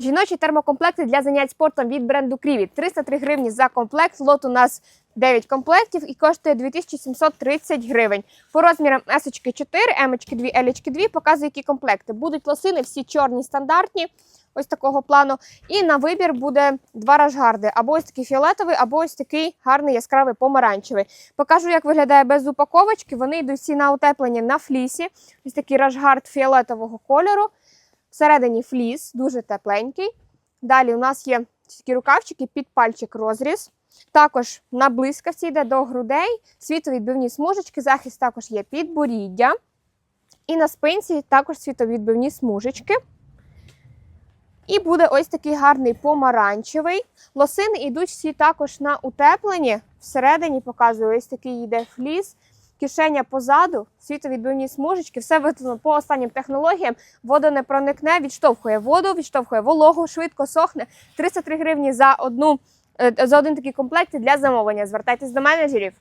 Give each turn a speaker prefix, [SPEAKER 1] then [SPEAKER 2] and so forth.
[SPEAKER 1] Жіночі термокомплекти для занять спортом від бренду Кріві. 303 гривні за комплект. Лот у нас 9 комплектів і коштує 2730 гривень. По розмірам S 4, M 2, L 2 показую, які комплекти. Будуть лосини, всі чорні стандартні, ось такого плану. І на вибір буде два рашгарди. Або ось такий фіолетовий, або ось такий гарний яскравий помаранчевий. Покажу, як виглядає без упаковочки. Вони йдуть всі на утеплені на флісі. Ось такий рашгард фіолетового кольору. Всередині фліс, дуже тепленький. Далі у нас є такі рукавчики під пальчик розріз. Також на блискавці йде до грудей, світовідбивні смужечки, захист також є підборіддя. І на спинці також світовідбивні смужечки. І буде ось такий гарний помаранчевий. Лосини йдуть всі також на утеплені. Всередині показую ось такий йде фліс, кишеня позаду, світовідбивні смужечки, все виконано по останнім технологіям. Вода не проникне, відштовхує воду, відштовхує вологу, швидко сохне. 303 гривні за одну е, за один такий комплект для замовлення. Звертайтесь до менеджерів.